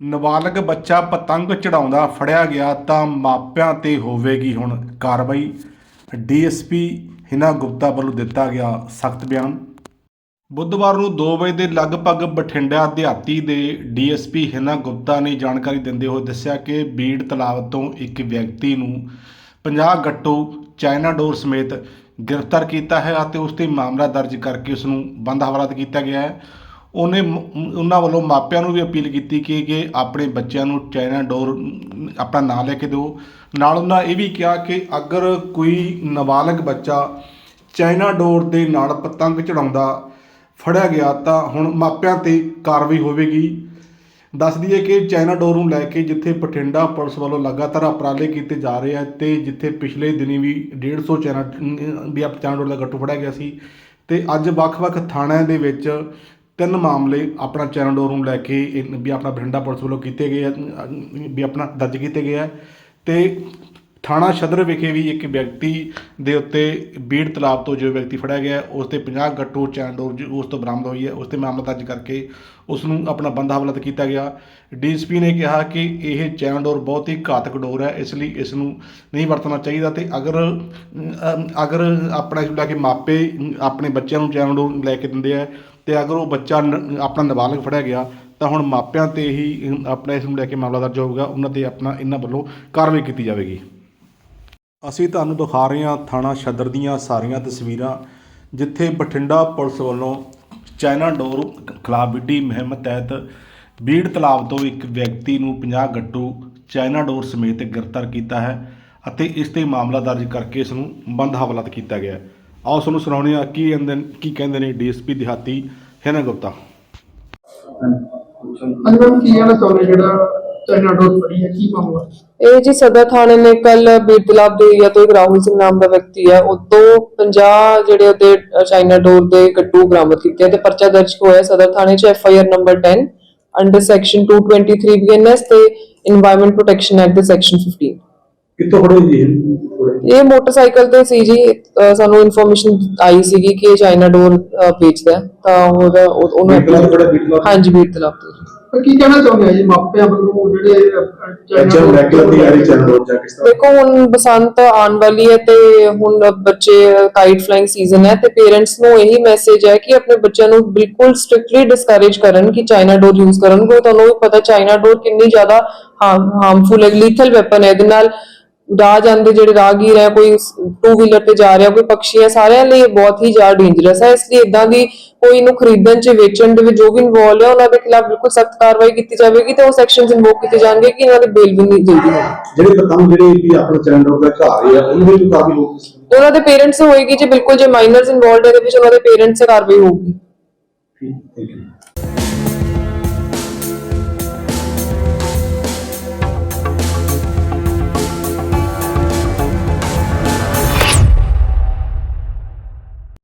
ਨਾਬਾਲਗ ਬੱਚਾ ਪਤੰਗ ਚੜਾਉਂਦਾ ਫੜਿਆ ਗਿਆ ਤਾਂ ਮਾਪਿਆਂ ਤੇ ਹੋਵੇਗੀ ਹੁਣ ਕਾਰਵਾਈ। ਡੀਐਸਪੀ ਹਿਨਾ ਗੁਪਤਾ ਵੱਲੋਂ ਦਿੱਤਾ ਗਿਆ ਸਖਤ ਬਿਆਨ। ਬੁੱਧਵਾਰ ਨੂੰ 2 ਵਜੇ ਦੇ ਲਗਭਗ ਬਠਿੰਡਾ ਦਿਹਾਤੀ ਦੇ ਡੀਐਸਪੀ ਹਿਨਾ ਗੁਪਤਾ ਨੇ ਜਾਣਕਾਰੀ ਦਿੰਦੇ ਹੋਏ ਦੱਸਿਆ ਕਿ ਬੀੜ ਤਲਾਬ ਤੋਂ ਇੱਕ ਵਿਅਕਤੀ ਨੂੰ 50 ਗੱਟੂ ਚਾਈਨਾ ਡੋਰ ਸਮੇਤ ਗ੍ਰਿਫਤਾਰ ਕੀਤਾ ਹੈ ਅਤੇ ਉਸ ਤੇ ਮਾਮਲਾ ਦਰਜ ਕਰਕੇ ਉਸ ਨੂੰ ਬੰਦ ਹਵਾਲਾਤ ਕੀਤਾ ਗਿਆ ਹੈ। ਉਹਨੇ ਮ- ਉਹਨਾਂ ਵੱਲੋਂ ਮਾਪਿਆਂ ਨੂੰ ਵੀ ਅਪੀਲ ਕੀਤੀ ਕਿ ਕਿ ਆਪਣੇ ਬੱਚਿਆਂ ਨੂੰ ਚਾਈਨਾ ਡੋਰ, ਆਪਣਾ ਨਾਂ ਲੈ ਕੇ ਦਿਓ। ਨਾਲ ਉਹਨਾਂ ਇਹ ਵੀ ਕਿਹਾ ਕਿ ਅਗਰ ਕੋਈ ਨਾਬਾਲਗ ਬੱਚਾ ਚਾਈਨਾ ਡੋਰ ਦੇ ਨਾਲ ਪਤੰਗ ਚੜਾਉਂਦਾ ਫੜਿਆ ਗਿਆ ਤਾਂ ਹੁਣ ਮਾਪਿਆਂ ਤੇ ਕਾਰਵਾਈ ਹੋਵੇਗੀ। ਦੱਸ ਦਈਏ ਕਿ ਚਾਈਨਾ ਡੋਰ ਨੂੰ ਲੈ ਕੇ ਜਿੱਥੇ ਬਠਿੰਡਾ ਪੁਲਿਸ ਵੱਲੋਂ ਲਗਾਤਾਰ ਉਪਰਾਲੇ ਕੀਤੇ ਜਾ ਰਹੇ ਆ ਤੇ ਜਿੱਥੇ ਪਿਛਲੇ ਦਿਨੀ ਵੀ 150 ਚਾਈਨਾ ਵੀ ਆਪ ਚਾਈਨਾ ਡੋਰ ਦਾ ਗੱਟੂ ਫੜਿਆ ਗਿਆ ਸੀ ਤੇ ਅੱਜ ਵੱਖ-ਵੱਖ ਥਾਣਿਆਂ ਦੇ ਵਿੱਚ ਤਿੰਨ ਮਾਮਲੇ ਆਪਣਾ ਚਾਈਨਾ ਡੋਰ ਨੂੰ ਲੈ ਕੇ ਵੀ ਆਪਣਾ ਬਠਿੰਡਾ ਪੁਲਿਸ ਵੱਲੋਂ ਕੀਤੇ ਗਏ ਆ ਵੀ ਆਪਣਾ ਦਰਜ ਕੀਤੇ ਗਏ ਆ। ਤੇ ਥਾਣਾ ਸ਼ਦਰ ਵਿਖੇ ਵੀ ਇੱਕ ਵਿਅਕਤੀ ਦੇ ਉੱਤੇ ਬੀੜ ਤਲਾਬ ਤੋਂ ਜੋ ਵਿਅਕਤੀ ਫੜਿਆ ਗਿਆ, ਉਸ ਤੇ 50 ਗੱਟੂ ਚੈਂਡੋਰ ਜੋ ਉਸ ਤੋਂ ਬਰਾਮਦ ਹੋਈ ਹੈ, ਉਸ ਤੇ ਮਾਮਲਾ ਦਰਜ ਕਰਕੇ ਉਸ ਨੂੰ ਆਪਣਾ ਬੰਦਾ ਹਵਾਲਤ ਕੀਤਾ ਗਿਆ। ਡੀਐਸਪੀ ਨੇ ਕਿਹਾ ਕਿ ਇਹ ਚੈਂਡੋਰ ਬਹੁਤ ਹੀ ਘਾਤਕ ਡੋਰ ਹੈ, ਇਸ ਲਈ ਇਸ ਨੂੰ ਨਹੀਂ ਵਰਤਣਾ ਚਾਹੀਦਾ ਤੇ ਅਗਰ ਅਗਰ ਆਪਣਾ ਇਸ ਨੂੰ ਲੈ ਕੇ ਮਾਪੇ ਆਪਣੇ ਬੱਚਿਆਂ ਨੂੰ ਚੈਂਡੋਰ ਲੈ ਕੇ ਦਿੰਦੇ ਆ ਤੇ ਅਗਰ ਉਹ ਬੱਚਾ ਨ- ਆਪਣਾ ਨਾਬਾਲਗ ਫੜਿਆ ਗਿਆ, ਤਾਂ ਹੁਣ ਮਾਪਿਆਂ ਤੇ ਹੀ ਆਪਣਾ ਇਸ ਨੂੰ ਲੈ ਕੇ ਮਾਮਲਾ ਦਰਜ ਹੋਊਗਾ, ਉਹਨਾਂ ਤੇ ਆਪਣਾ ਇਹਨਾਂ ਵੱਲੋਂ ਕਾਰਵਾਈ ਕੀਤੀ ਜਾਵੇਗੀ ਅਸੀਂ ਤੁਹਾਨੂੰ ਦਿਖਾ ਰਹੇ ਹਾਂ ਥਾਣਾ ਸ਼ਦਰ ਦੀਆਂ ਸਾਰੀਆਂ ਤਸਵੀਰਾਂ, ਜਿੱਥੇ ਬਠਿੰਡਾ ਪੁਲਿਸ ਵੱਲੋਂ ਚਾਈਨਾ ਡੋਰ ਖਿਲਾਫ ਵਿੱਢੀ ਮੁਹਿੰਮ ਤਹਿਤ ਬੀੜ ਤਲਾਬ ਤੋਂ ਇੱਕ ਵਿਅਕਤੀ ਨੂੰ 50 ਗੱਟੂ ਚਾਈਨਾ ਡੋਰ ਸਮੇਤ ਗ੍ਰਿਫਤਾਰ ਕੀਤਾ ਹੈ ਅਤੇ ਇਸ ਤੇ ਮਾਮਲਾ ਦਰਜ ਕਰਕੇ ਇਸ ਨੂੰ ਬੰਦ ਹਵਾਲਾਤ ਕੀਤਾ ਗਿਆ ਹੈ। ਆਓ ਤੁਹਾਨੂੰ ਸੁਣਾਉਣੇ ਆ ਕੀ ਕਹਿੰਦੇ ਕੀ ਕਹਿੰਦੇ ਨੇ ਡੀਐਸਪੀ ਦਿਹਾਤੀ ਹੈਨਾ ਗੁਪਤਾ। ਅਨੁਭਵ ਕੀ ਹੈ ਤੁਹਾਨੂੰ ਜਿਹੜਾ ਚਾਈਨਾ ਡੋਰ ਫੜੀ ਹੈ ਕੀ ਮਾਮਲਾ? ਇਹ ਜੀ ਸਦਰ ਥਾਣੇ ਨੇ ਕੱਲ ਬਿਰਦਲਾਬ ਦੇ ਏਰੀਆ ਤੋਂ ਇੱਕ ਰਾਹੁਲ ਸਿੰਘ ਨਾਮ ਦਾ ਵਿਅਕਤੀ ਹੈ ਉਦੋਂ 50 ਜਿਹੜੇ ਉਹਦੇ ਚਾਈਨਾ ਡੋਰ ਦੇ ਕੱਟੂ ਬਰਾਮਦ ਕੀਤੇ ਤੇ ਥਾਣੇ 'ਚ F I R number 10 under section 223 BNS ਤੇ এনवायरमेंट ਪ੍ਰੋਟੈਕਸ਼ਨ ਐਕਟ ਦੇ ਸੈਕਸ਼ਨ 15 ਕਿੱਥੋਂ ਫੜੇ ਜੀ ਇਹ ਮੋਟਰਸਾਈਕਲ ਤੇ ਸੀ ਜੀ ਸਾਨੂੰ ਇਨਫੋਰਮੇਸ਼ਨ ਆਈ ਸੀਗੀ ਕਿ ਇਹ ਚਾਈਨਾ ਡੋਰ ਵੇਚਦਾ ਹੈ। ਤਾਂ ਉਹਦਾ ਉਹ- ਉਹਨੂੰ ਹਾਂਜੀ ਬੀਰਤਲਾਬ ਤੋਂ ਜੀ। ਪਰ ਕੀ ਕਹਿਣਾ ਚਾਹੁੰਦੇ ਆ ਜੀ ਮਾਪਿਆਂ ਵੱਲੋਂ ਜਿਹੜੇ ਅਹ, ਚਾਈਨਾ ਡੋਰ ਦੇਖੋ ਹੁਣ ਬਸੰਤ ਆਉਣ ਵਾਲੀ ਹੈ ਤੇ ਹੁਣ ਬੱਚੇ ਕਾਈਟ ਫਲਾਈਂਗ ਸੀਜ਼ਨ ਹੈ ਤੇ ਪੇਰੈਂਟਸ ਨੂੰ ਇਹੀ ਮੈਸੇਜ ਹੈ ਕਿ ਆਪਣੇ ਬੱਚਿਆਂ ਨੂੰ ਬਿਲਕੁਲ ਸਟ੍ਰਿਕਟਲੀ ਡਿਸਕਰੇਜ ਕਰਨ ਕਿ ਚਾਈਨਾ ਡੋਰ ਯੂਜ਼ ਕਰਨ ਕੋਈ ਤੁਹਾਨੂੰ ਵੀ ਪਤਾ ਚਾਈਨਾ ਡੋਰ ਕਿੰਨੀ ਜ਼ਿਆਦਾ ਹਾਰਮਫੁਲ ਹੈ ਲੀਥਲ ਵੈਪਨ ਹੈ ਇਹਦੇ ਨਾਲ ਰਾਹ ਜਾਂਦੇ ਜਿਹੜੇ ਰਾਹਗੀਰ ਹੈ ਕੋਈ ਟੂ ਵੀਲਰ ਤੇ ਜਾ ਰਿਹਾ ਕੋਈ ਪੰਛੀ ਹੈ ਸਾਰਿਆਂ ਲਈ ਇਹ ਬਹੁਤ ਹੀ ਜ਼ਿਆਦਾ ਡੇਂਜਰਸ ਹੈ। ਇਸ ਲਈ ਇਦਾਂ ਦੀ ਕੋਈ ਨੂੰ ਖਰੀਦਣ ਚ ਵੇਚਣ ਦੇ ਵਿੱਚ ਜੋ ਵੀ ਇਨਵੋਲਵ ਹੈ ਉਹਨਾਂ ਦੇ ਖਿਲਾਫ ਬਿਲਕੁਲ ਸਖਤ ਕਾਰਵਾਈ ਕੀਤੀ ਜਾਵੇਗੀ ਤੇ ਉਹ ਸੈਕਸ਼ਨਸ ਇਨਵੋਕ ਕੀਤੇ ਜਾਣਗੇ ਕਿ ਇਹਨਾਂ ਦੀ ਬੇਲ ਵੀ ਨਹੀਂ ਜਲਦੀ ਹੋਵੇ ਜਿਹੜੇ ਪਤੰਗ ਜਿਹੜੇ ਵੀ ਆਪਣੇ ਚੈਨਲ ਦਾ ਘਰ ਹੈ ਉਹਨੂੰ ਵੀ ਕਾਫੀ ਲੋਕ ਉਹਨਾਂ ਦੇ ਪੇਰੈਂਟਸ ਹੋਏਗੀ ਜੇ ਬਿਲਕੁਲ ਜੇ ਮਾਈਨਰਸ ਇਨਵੋਲਡ ਹੈ ਦੇ ਵਿੱਚ ਉਹਨਾਂ ਦੇ ਪੇਰੈਂਟਸ ਸੇ ਕਾਰਵਾਈ ਹੋਊਗੀ। ਠੀਕ ਯੂ